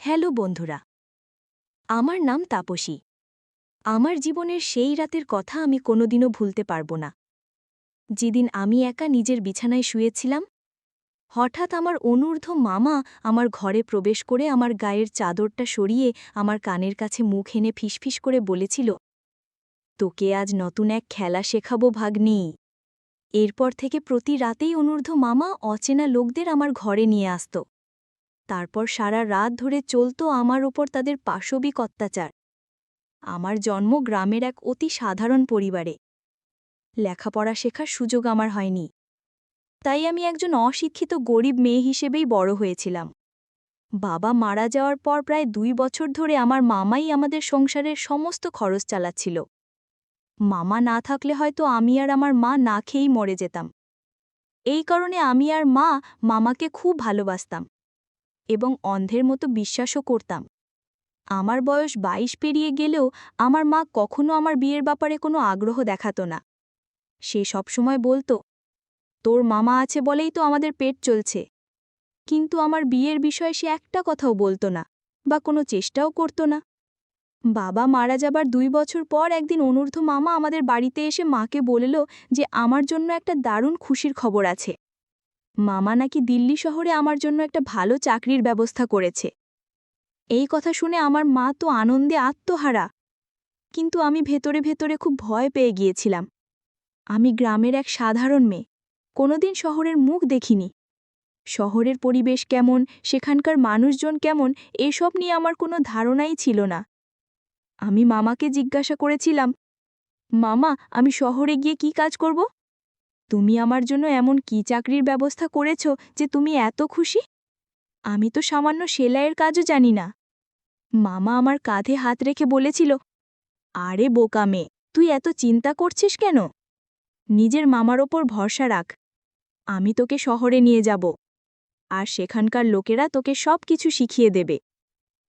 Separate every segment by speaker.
Speaker 1: Hello বন্ধুরা। আমার নাম তাপসী। আমার জীবনের সেই রাতের কথা আমি কোনোদিনও ভুলতে পারব না। যেদিন আমি একা নিজের বিছানায় শুয়েছিলাম, হঠাৎ আমার অনূর্ধ্ব মামা আমার ঘরে প্রবেশ করে আমার গায়ের চাদরটা সরিয়ে আমার কানের কাছে মুখ এনে ফিসফিস করে বলেছিল, তোকে আজ নতুন এক খেলা শেখাবো ভাগ্নি। এরপর থেকে প্রতি রাতেই অনূর্ধ্ব মামা অচেনা লোকদের আমার ঘরে নিয়ে আসত। তারপর সারা রাত ধরে চলত আমার ওপর তাদের পাশবিক অত্যাচার। আমার জন্ম গ্রামের এক অতি সাধারণ পরিবারে। লেখাপড়া শেখার সুযোগ আমার হয়নি। তাই আমি একজন অশিক্ষিত গরিব মেয়ে হিসেবেই বড় হয়েছিলাম। বাবা মারা যাওয়ার পর প্রায় দুই বছর ধরে আমার মামাই আমাদের সংসারের সমস্ত খরচ চালাচ্ছিল। মামা না থাকলে হয়তো আমি আর আমার মা না খেয়েই মরে যেতাম। এই কারণে আমি আর মা মামাকে খুব ভালোবাসতাম। এবং অন্ধের মতো বিশ্বাসও করতাম। আমার বয়স বাইশ পেরিয়ে গেলেও আমার মা কখনো আমার বিয়ের ব্যাপারে কোনো আগ্রহ দেখাত না। সে সবসময় বলতো, তোর মামা আছে বলেই তো আমাদের পেট চলছে। কিন্তু আমার বিয়ের বিষয়ে সে একটা কথাও বলতো না বা কোনো চেষ্টাও করত না। বাবা মারা যাবার দুই বছর পর একদিন অনূর্ধ্ব মামা আমাদের বাড়িতে এসে মাকে বলল যে, আমার জন্য একটা দারুণ খুশির খবর আছে। মামা নাকি দিল্লি শহরে আমার জন্য একটা ভালো চাকরির ব্যবস্থা করেছে। এই কথা শুনে আমার মা তো আনন্দে আত্মহারা। কিন্তু আমি ভেতরে ভেতরে খুব ভয় পেয়ে গিয়েছিলাম। আমি গ্রামের এক সাধারণ মেয়ে। কোনোদিন শহরের মুখ দেখিনি। শহরের পরিবেশ কেমন, সেখানকার মানুষজন কেমন, এসব নিয়ে আমার কোনো ধারণাই ছিল না। আমি মামাকে জিজ্ঞাসা করেছিলাম, মামা, আমি শহরে গিয়ে কি কাজ করব? তুমি আমার জন্য এমন কি চাকরির ব্যবস্থা করেছ যে তুমি এত খুশি? আমি তো সামান্য সেলাইয়ের কাজও জানি না। মামা আমার কাঁধে হাত রেখে বলেছিল, আরে বোকা মেয়ে, তুই এত চিন্তা করছিস কেন? নিজের মামার ওপর ভরসা রাখ। আমি তোকে শহরে নিয়ে যাব। আর সেখানকার লোকেরা তোকে সব কিছু শিখিয়ে দেবে।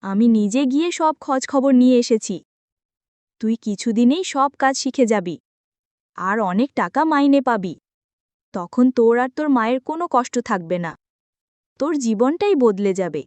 Speaker 1: আমি নিজে গিয়ে সব খবর নিয়ে এসেছি। তুই কিছুদিনেই সব কাজ শিখে যাবি। আর অনেক টাকা মাইনে পাবি। তখন তোর আর তোর মায়ের কোনো কষ্ট থাকবে না। তোর জীবনটাই বদলে যাবে।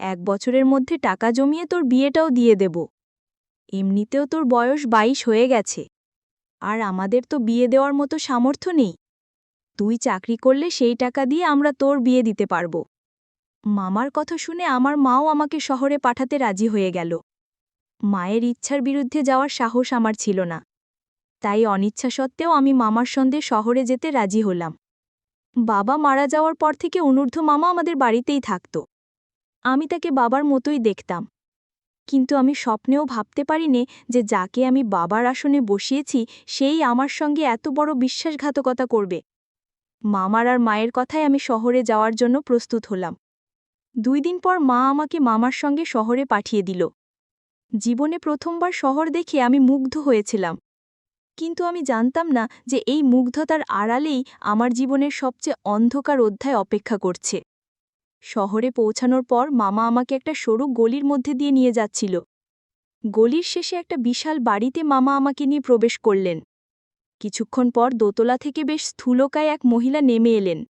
Speaker 1: এক বছরের মধ্যে টাকা জমিয়ে তোর বিয়েটাও দিয়ে দেব। এমনিতেও তোর বয়স বাইশ হয়ে গেছে। আর আমাদের তো বিয়ে দেওয়ার মতো সামর্থ্য নেই। তুই চাকরি করলে সেই টাকা দিয়ে আমরা তোর বিয়ে দিতে পারব। মামার কথা শুনে আমার মাও আমাকে শহরে পাঠাতে রাজি হয়ে গেল। মায়ের ইচ্ছার বিরুদ্ধে যাওয়ার সাহস আমার ছিল না। তাই অনিচ্ছা সত্ত্বেও আমি মামার সন্ধে শহরে যেতে রাজি হলাম। বাবা মারা যাওয়ার পর থেকে অনূর্ধ্ব মামা আমাদের বাড়িতেই থাকত। আমি তাকে বাবার মতোই দেখতাম। কিন্তু আমি স্বপ্নেও ভাবতে পারিনে যে যাকে আমি বাবার আসনে বসিয়েছি, সেই আমার সঙ্গে এত বড় বিশ্বাসঘাতকতা করবে। মামার আর মায়ের কথায় আমি শহরে যাওয়ার জন্য প্রস্তুত হলাম। দুই দিন পর মা আমাকে মামার সঙ্গে শহরে পাঠিয়ে দিল। জীবনে প্রথমবার শহর দেখে আমি মুগ্ধ হয়েছিলাম। কিন্তু আমি জানতাম না যে এই মুগ্ধতার আড়ালেই আমার জীবনের সবচেয়ে অন্ধকার অধ্যায় অপেক্ষা করছে। শহরে পৌঁছানোর পর মামা আমাকে একটা সরু গলির মধ্যে দিয়ে নিয়ে যাচ্ছিল। গলির শেষে একটা বিশাল বাড়িতে মামা আমাকে নিয়ে প্রবেশ করলেন। কিছুক্ষণ পর দোতলা থেকে বেশ স্থূলকায় এক মহিলা নেমে এলেন।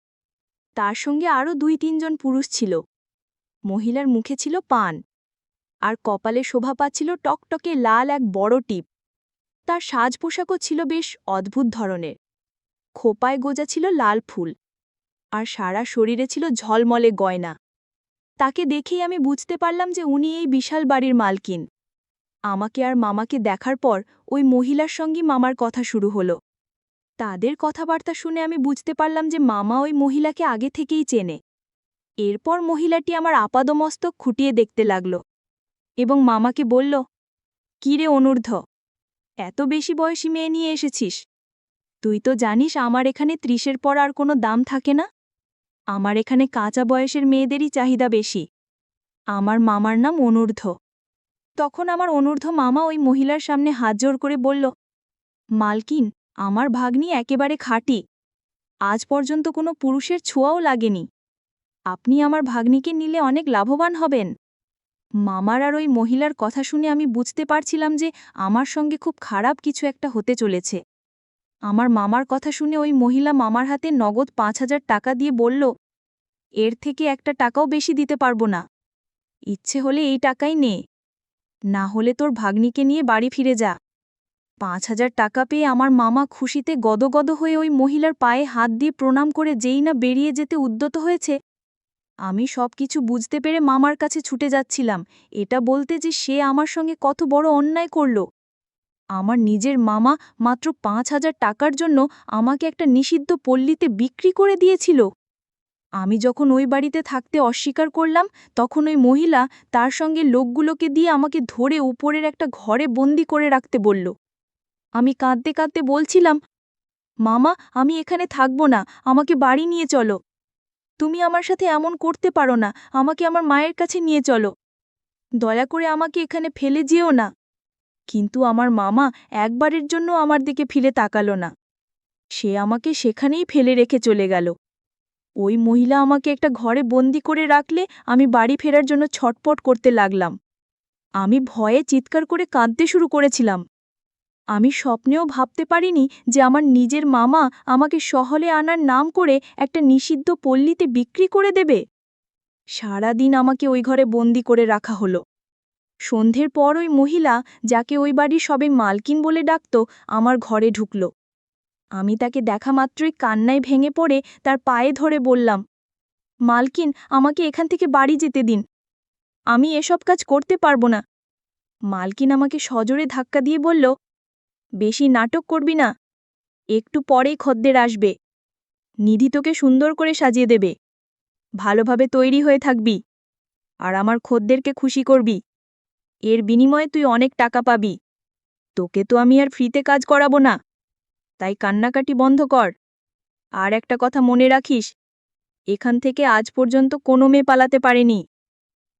Speaker 1: তার সঙ্গে আরও দুই তিনজন পুরুষ ছিল। মহিলার মুখে ছিল পান। আর কপালে শোভা পাচ্ছিল টকটকে লাল এক বড় টিপ। তার সাজ পোশাকও ছিল বেশ অদ্ভুত ধরনের। খোপায় গোজা ছিল লাল ফুল, আর সারা শরীরে ছিল ঝলমলে গয়না। তাকে দেখেই আমি বুঝতে পারলাম যে উনি এই বিশাল বাড়ির মালকিন। আমাকে আর মামাকে দেখার পর ওই মহিলার সঙ্গে মামার কথা শুরু হলো। তাদের কথাবার্তা শুনে আমি বুঝতে পারলাম যে মামা ওই মহিলাকে আগে থেকেই চেনে। এরপর মহিলাটি আমার আপাদমস্তক খুঁটিয়ে দেখতে লাগল এবং মামাকে বলল কিরে অনূর্ধ্ব এত বেশি বয়সী মেয়ে নিয়ে এসেছিস। তুই তো জানিস আমার এখানে ত্রিশের পর আর কোনো দাম থাকে না। আমার এখানে কাঁচা বয়সের মেয়েদেরই চাহিদা বেশি। আমার মামার নাম অনূর্ধ্ব। তখন আমার অনূর্ধ্ব মামা ওই মহিলার সামনে হাত জোর করে বলল, মালকিন, আমার ভাগ্নি একেবারে খাঁটি। আজ পর্যন্ত কোনো পুরুষের ছোঁয়াও লাগেনি। আপনি আমার ভাগ্নিকে নিলে অনেক লাভবান হবেন। মামার আর ওই মহিলার কথা শুনে আমি বুঝতে পারছিলাম যে আমার সঙ্গে খুব খারাপ কিছু একটা হতে চলেছে। আমার মামার কথা শুনে ওই মহিলা মামার হাতে নগদ পাঁচ হাজার টাকা দিয়ে বলল, এর থেকে একটা টাকাও বেশি দিতে পারব না। ইচ্ছে হলে এই টাকাই নে। না হলে তোর ভাগ্নিকে নিয়ে বাড়ি ফিরে যা। পাঁচ হাজার টাকা পেয়ে আমার মামা খুশিতে গদগদ হয়ে ওই মহিলার পায়ে হাত দিয়ে প্রণাম করে যেই না বেরিয়ে যেতে উদ্যত হয়েছে আমি সব কিছু বুঝতে পেরে মামার কাছে ছুটে যাচ্ছিলাম। এটা বলতে যে সে আমার সঙ্গে কত বড় অন্যায় করল। আমার নিজের মামা মাত্র পাঁচ হাজার টাকার জন্য আমাকে একটা নিষিদ্ধ পল্লীতে বিক্রি করে দিয়েছিল। আমি যখন ওই বাড়িতে থাকতে অস্বীকার করলাম, তখন ওই মহিলা তার সঙ্গে লোকগুলোকে দিয়ে আমাকে ধরে উপরের একটা ঘরে বন্দি করে রাখতে বলল। আমি কাঁদতে কাঁদতে বলছিলাম, মামা, আমি এখানে থাকব না, আমাকে বাড়ি নিয়ে চলো। তুমি আমার সাথে এমন করতে পারো না। আমাকে আমার মায়ের কাছে নিয়ে চলো। দয়া করে আমাকে এখানে ফেলে যেও না। কিন্তু আমার মামা একবারের জন্য আমার দিকে ফিরে তাকালো না। সে আমাকে সেখানেই ফেলে রেখে চলে গেল। ওই মহিলা আমাকে একটা ঘরে বন্দি করে রাখলে আমি বাড়ি ফেরার জন্য ছটপট করতে লাগলাম। আমি ভয়ে চিৎকার করে কাঁদতে শুরু করেছিলাম। আমি স্বপ্নেও ভাবতে পারিনি যে আমার নিজের মামা আমাকে শহরে আনার নাম করে একটা নিষিদ্ধ পল্লীতে বিক্রি করে দেবে। সারাদিন আমাকে ওই ঘরে বন্দি করে রাখা হলো। সন্ধ্যের পর ওই মহিলা, যাকে ওই বাড়ির সবে মালকিন বলে ডাকত, আমার ঘরে ঢুকল। আমি তাকে দেখা মাত্রই কান্নায় ভেঙে পড়ে তার পায়ে ধরে বললাম, মালকিন, আমাকে এখান থেকে বাড়ি যেতে দিন। আমি এসব কাজ করতে পারব না। মালকিন আমাকে সজোরে ধাক্কা দিয়ে বলল বেশি নাটক করবি না। একটু পরেই খদ্দের আসবে। নিধি তোকে সুন্দর করে সাজিয়ে দেবে। ভালোভাবে তৈরি হয়ে থাকবি। আর আমার খদ্দেরকে খুশি করবি। এর বিনিময়ে তুই অনেক টাকা পাবি। তোকে তো আমি আর ফ্রিতে কাজ করাবো না। তাই কান্নাকাটি বন্ধ কর। আর একটা কথা মনে রাখিস, এখান থেকে আজ পর্যন্ত কোনো মেয়ে পালাতে পারেনি।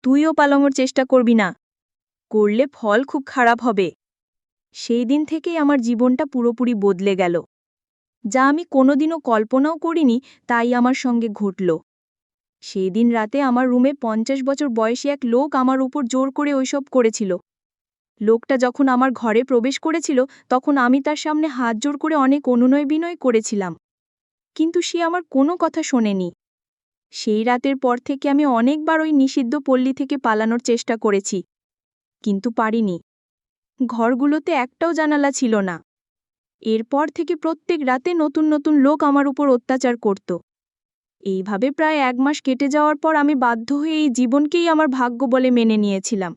Speaker 1: তুইও পালানোর চেষ্টা করবি না। করলে ফল খুব খারাপ হবে। সেই দিন থেকেই আমার জীবনটা পুরোপুরি বদলে গেল। যা আমি কোনোদিনও কল্পনাও করিনি, তাই আমার সঙ্গে ঘটল। সেই দিন রাতে আমার রুমে পঞ্চাশ বছর বয়সী এক লোক আমার উপর জোর করে ওইসব করেছিল। লোকটা যখন আমার ঘরে প্রবেশ করেছিল, তখন আমি তার সামনে হাত জোর করে অনেক অনুনয় বিনয় করেছিলাম। কিন্তু সে আমার কোনো কথা শোনেনি। সেই রাতের পর থেকে আমি অনেকবার ওই নিষিদ্ধ পল্লী থেকে পালানোর চেষ্টা করেছি। কিন্তু পারিনি। ঘরগুলোতে একটাও জানালা ছিল না। এরপর থেকে প্রত্যেক রাতে নতুন নতুন লোক আমার উপর অত্যাচার করত। এইভাবে প্রায় এক মাস কেটে যাওয়ার পর আমি বাধ্য হয়ে এই জীবনকেই আমার ভাগ্য বলে মেনে নিয়েছিলাম।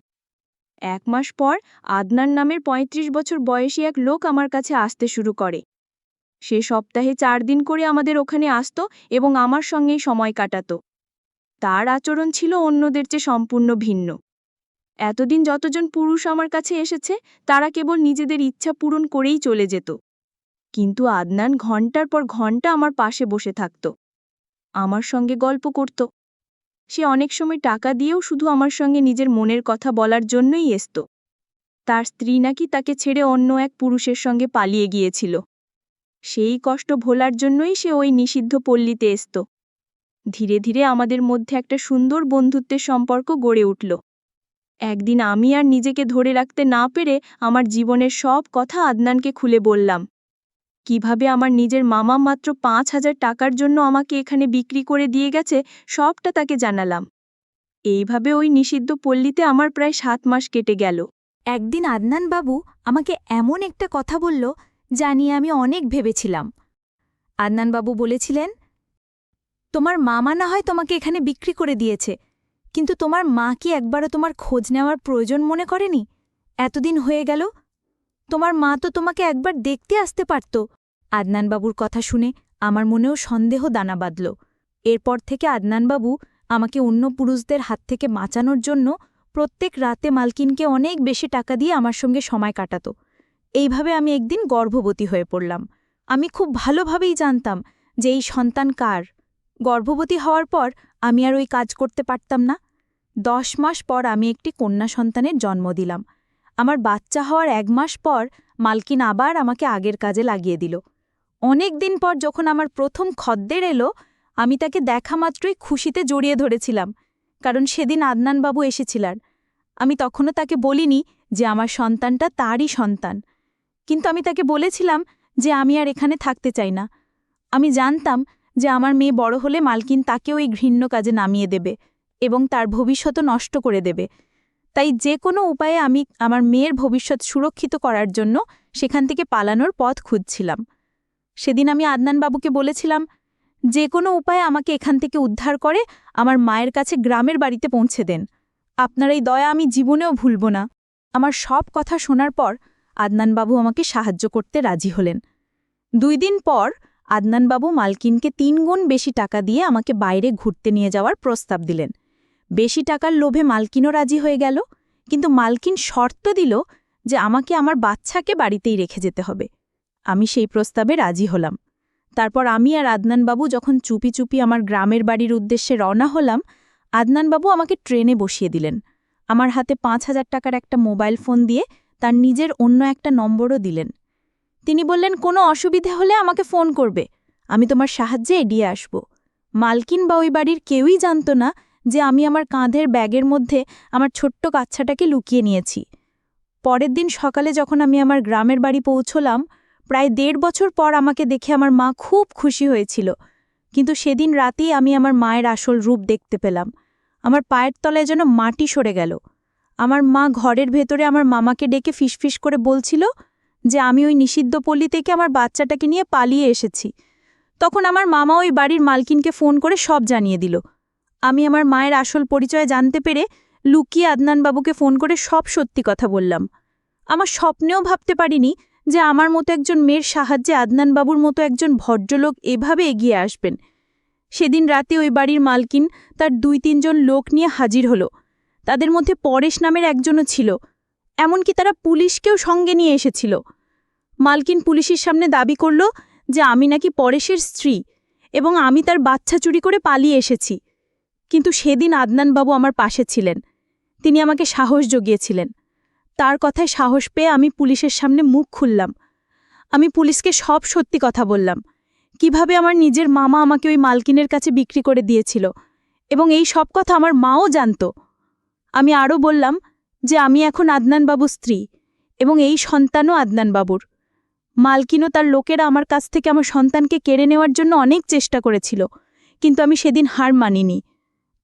Speaker 1: এক মাস পর আদনান নামের ৩৫ বছর বয়সী এক লোক আমার কাছে আসতে শুরু করে। সে সপ্তাহে চার দিন করে আমাদের ওখানে আসত এবং আমার সঙ্গেই সময় কাটাত। তার আচরণ ছিল অন্যদের চেয়ে সম্পূর্ণ ভিন্ন। এতদিন যতজন পুরুষ আমার কাছে এসেছে, তারা কেবল নিজেদের ইচ্ছা পূরণ করেই চলে যেত। কিন্তু আদনান ঘণ্টার পর ঘণ্টা আমার পাশে বসে থাকত। আমার সঙ্গে গল্প করত। সে অনেক সময় টাকা দিয়েও শুধু আমার সঙ্গে নিজের মনের কথা বলার জন্যই এসত। তার স্ত্রী নাকি তাকে ছেড়ে অন্য এক পুরুষের সঙ্গে পালিয়ে গিয়েছিল। সেই কষ্ট ভোলার জন্যই সে ওই নিষিদ্ধ পল্লীতে এসত। ধীরে ধীরে আমাদের মধ্যে একটা সুন্দর বন্ধুত্বের সম্পর্ক গড়ে উঠল। একদিন আমি আর নিজেকে ধরে রাখতে না পেরে আমার জীবনের সব কথা আদনানকে খুলে বললাম। কীভাবে আমার নিজের মামা মাত্র পাঁচ হাজার টাকার জন্য আমাকে এখানে বিক্রি করে দিয়ে গেছে, সবটা তাকে জানালাম। এইভাবে ওই নিষিদ্ধ পল্লীতে আমার প্রায় সাত মাস কেটে গেল।
Speaker 2: একদিন আদনান বাবু আমাকে এমন একটা কথা বলল, যা নিয়ে আমি অনেক ভেবেছিলাম। আদনান বাবু বলেছিলেন, তোমার মামা না হয় তোমাকে এখানে বিক্রি করে দিয়েছে কিন্তু তোমার মা কি একবারও তোমার খোঁজ নেওয়ার প্রয়োজন মনে করেনি? এতদিন হয়ে গেল। তোমার মা তো তোমাকে একবার দেখতে আসতে পারত। আদনানবাবুর কথা শুনে আমার মনেও সন্দেহ দানা বাঁধল। এরপর থেকে আদনানবাবু আমাকে অন্য পুরুষদের হাত থেকে বাঁচানোর জন্য প্রত্যেক রাতে মালকিনকে অনেক বেশি টাকা দিয়ে আমার সঙ্গে সময় কাটাত। এইভাবে আমি একদিন গর্ভবতী হয়ে পড়লাম। আমি খুব ভালোভাবেই জানতাম যে এই সন্তান কার। গর্ভবতী হওয়ার পর আমি আর ওই কাজ করতে পারতাম না। দশ মাস পর আমি একটি কন্যা সন্তানের জন্ম দিলাম। আমার বাচ্চা হওয়ার এক মাস পর মালকিন আবার আমাকে আগের কাজে লাগিয়ে দিল। অনেক দিন পর যখন আমার প্রথম খদ্দের এলো, আমি তাকে দেখা মাত্রই খুশিতে জড়িয়ে ধরেছিলাম, কারণ সেদিন আদনানবাবু এসেছিলেন। আমি তখনও তাকে বলিনি যে আমার সন্তানটা তারই সন্তান, কিন্তু আমি তাকে বলেছিলাম যে আমি আর এখানে থাকতে চাই না। আমি জানতাম যে আমার মেয়ে বড় হলে মালকিন তাকেও এই ঘৃণ্য কাজে নামিয়ে দেবে। এবং তার ভবিষ্যৎও নষ্ট করে দেবে। তাই যে কোনো উপায়ে আমি আমার মেয়ের ভবিষ্যৎ সুরক্ষিত করার জন্য সেখান থেকে পালানোর পথ খুঁজছিলাম। সেদিন আমি আদনান বাবুকে বলেছিলাম, যে কোনো উপায়ে আমাকে এখান থেকে উদ্ধার করে আমার মায়ের কাছে গ্রামের বাড়িতে পৌঁছে দেন। আপনার এই দয়া আমি জীবনেও ভুলব না। আমার সব কথা শোনার পর আদনানবাবু আমাকে সাহায্য করতে রাজি হলেন। দুই দিন পর আদনানবাবু মালকিনকে তিনগুণ বেশি টাকা দিয়ে আমাকে বাইরে ঘুরতে নিয়ে যাওয়ার প্রস্তাব দিলেন। বেশি টাকার লোভে মালকিনও রাজি হয়ে গেল, কিন্তু মালকিন শর্ত দিল যে আমাকে আমার বাচ্চাকে বাড়িতেই রেখে যেতে হবে। আমি সেই প্রস্তাবে রাজি হলাম। তারপর আমি আর আদনানবাবু যখন চুপি চুপি আমার গ্রামের বাড়ির উদ্দেশ্যে রওনা হলাম, আদনানবাবু আমাকে ট্রেনে বসিয়ে দিলেন। আমার হাতে পাঁচ হাজার টাকার একটা মোবাইল ফোন দিয়ে তার নিজের অন্য একটা নম্বরও দিলেন। তিনি বললেন, কোনো অসুবিধে হলে আমাকে ফোন করবে। আমি তোমার সাহায্যে এড়িয়ে আসব। মালকিন বা ওই বাড়ির কেউই জানত না যে আমি আমার কাঁধের ব্যাগের মধ্যে আমার ছোট্ট বাচ্চাটাকে লুকিয়ে নিয়েছি। পরের দিন সকালে যখন আমি আমার গ্রামের বাড়ি পৌঁছলাম, প্রায় দেড় বছর পর আমাকে দেখে আমার মা খুব খুশি হয়েছিল। কিন্তু সেদিন রাতেই আমি আমার মায়ের আসল রূপ দেখতে পেলাম। আমার পায়ের তলায় যেন মাটি সরে গেল। আমার মা ঘরের ভেতরে আমার মামাকে ডেকে ফিসফিস করে বলছিল যে, আমি ওই নিষিদ্ধ পল্লী থেকে আমার বাচ্চাটাকে নিয়ে পালিয়ে এসেছি। তখন আমার মামা ওই বাড়ির মালকিনকে ফোন করে সব জানিয়ে দিল। আমি আমার মায়ের আসল পরিচয় জানতে পেরে লুকিয়ে আদনানবাবুকে ফোন করে সব সত্যি কথা বললাম। আমার স্বপ্নেও ভাবতে পারিনি যে আমার মতো একজন মেয়ের সাহায্যে আদনানবাবুর মতো একজন ভদ্রলোক এভাবে এগিয়ে আসবেন। সেদিন রাতে ওই বাড়ির মালকিন তার দুই তিনজন লোক নিয়ে হাজির হলো। তাদের মধ্যে পরেশ নামের একজনও ছিল, এমনকি তারা পুলিশকেও সঙ্গে নিয়ে এসেছিল। মালকিন পুলিশের সামনে দাবি করল যে আমি নাকি পরেশের স্ত্রী এবং আমি তার বাচ্চা চুরি করে পালিয়ে এসেছি। কিন্তু সেদিন আদনানবাবু আমার পাশে ছিলেন। তিনি আমাকে সাহস জগিয়েছিলেন। তার কথায় সাহস পেয়ে আমি পুলিশের সামনে মুখ খুললাম। আমি পুলিশকে সব সত্যি কথা বললাম। কীভাবে আমার নিজের মামা আমাকে ওই মালকিনের কাছে বিক্রি করে দিয়েছিল এবং এই সব কথা আমার মাও জানত। আমি আরও বললাম যে আমি এখন আদনানবাবুর স্ত্রী এবং এই সন্তানও আদনানবাবুর। মালকিনও তার লোকেরা আমার কাছ থেকে আমার সন্তানকে কেড়ে নেওয়ার জন্য অনেক চেষ্টা করেছিল, কিন্তু আমি সেদিন হার মানিনি।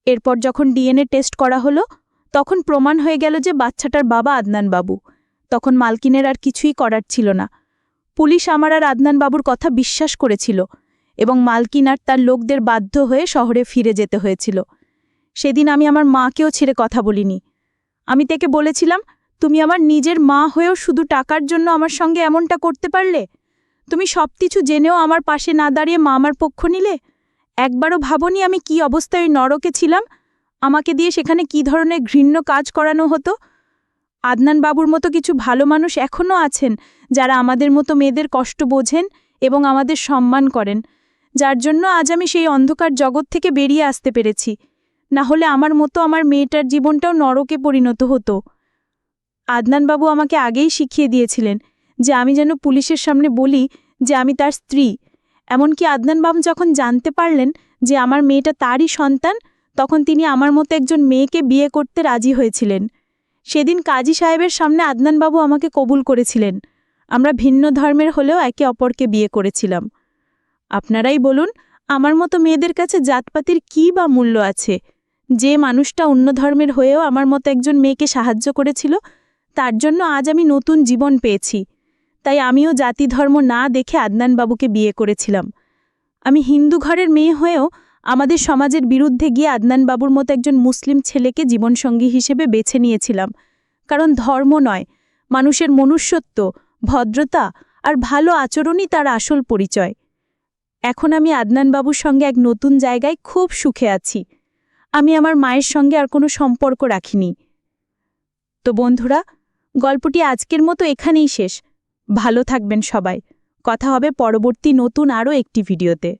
Speaker 2: এরপর যখন ডিএনএ টেস্ট করা হলো, তখন প্রমাণ হয়ে গেল যে বাচ্চাটার বাবা আদনানবাবু। তখন মালকিনের আর কিছুই করার ছিল না। পুলিশ আমার আর আদনানবাবুর কথা বিশ্বাস করেছিল এবং মালকিন আর তার লোকদের বাধ্য হয়ে শহরে ফিরে যেতে হয়েছিল। সেদিন আমি আমার মাকেও ছেড়ে কথা বলিনি। আমি তাকে বলেছিলাম, তুমি আমার নিজের মা হয়েও শুধু টাকার জন্য আমার সঙ্গে এমনটা করতে পারলে? তুমি সব কিছু জেনেও আমার পাশে না দাঁড়িয়ে মা আমার পক্ষ নিলে? একবারও ভাবনি আমি কি অবস্থায় নরকে ছিলাম? আমাকে দিয়ে সেখানে কি ধরনের ঘৃণ্য কাজ করানো হতো? আদনান বাবুর মতো কিছু ভালো মানুষ এখনও আছেন, যারা আমাদের মতো মেয়েদের কষ্ট বোঝেন এবং আমাদের সম্মান করেন। যার জন্য আজ আমি সেই অন্ধকার জগৎ থেকে বেরিয়ে আসতে পেরেছি। না হলে আমার মতো আমার মেয়েটার জীবনটাও নরকে পরিণত হতো। আদনানবাবু আমাকে আগেই শিখিয়ে দিয়েছিলেন যে আমি যেন পুলিশের সামনে বলি যে আমি তার স্ত্রী। এমনকি আদনানবাবু যখন জানতে পারলেন যে আমার মেয়েটা তারই সন্তান, তখন তিনি আমার মতো একজন মেয়েকে বিয়ে করতে রাজি হয়েছিলেন। সেদিন কাজী সাহেবের সামনে আদনানবাবু আমাকে কবুল করেছিলেন। আমরা ভিন্ন ধর্মের হলেও একে অপরকে বিয়ে করেছিলাম। আপনারাই বলুন, আমার মতো মেয়েদের কাছে জাতপাতির কী বা মূল্য আছে? যে মানুষটা অন্য ধর্মের হয়েও আমার মতো একজন মেয়েকে সাহায্য করেছিল, তার জন্য আজ আমি নতুন জীবন পেয়েছি। তাই আমিও জাতি ধর্ম না দেখে আদনানবাবুকে বিয়ে করেছিলাম। আমি হিন্দু ঘরের মেয়ে হয়েও আমাদের সমাজের বিরুদ্ধে গিয়ে আদনানবাবুর মতো একজন মুসলিম ছেলেকে জীবনসঙ্গী হিসেবে বেছে নিয়েছিলাম। কারণ ধর্ম নয়, মানুষের মনুষ্যত্ব, ভদ্রতা আর ভালো আচরণই তার আসল পরিচয়। এখন আমি আদনানবাবুর সঙ্গে এক নতুন জায়গায় খুব সুখে আছি। আমি আমার মায়ের সঙ্গে আর কোনো সম্পর্ক রাখিনি। তো বন্ধুরা, গল্পটি আজকের মতো এখানেই শেষ। ভালো থাকবেন সবাই। কথা হবে পরবর্তী নতুন আরও একটি ভিডিওতে।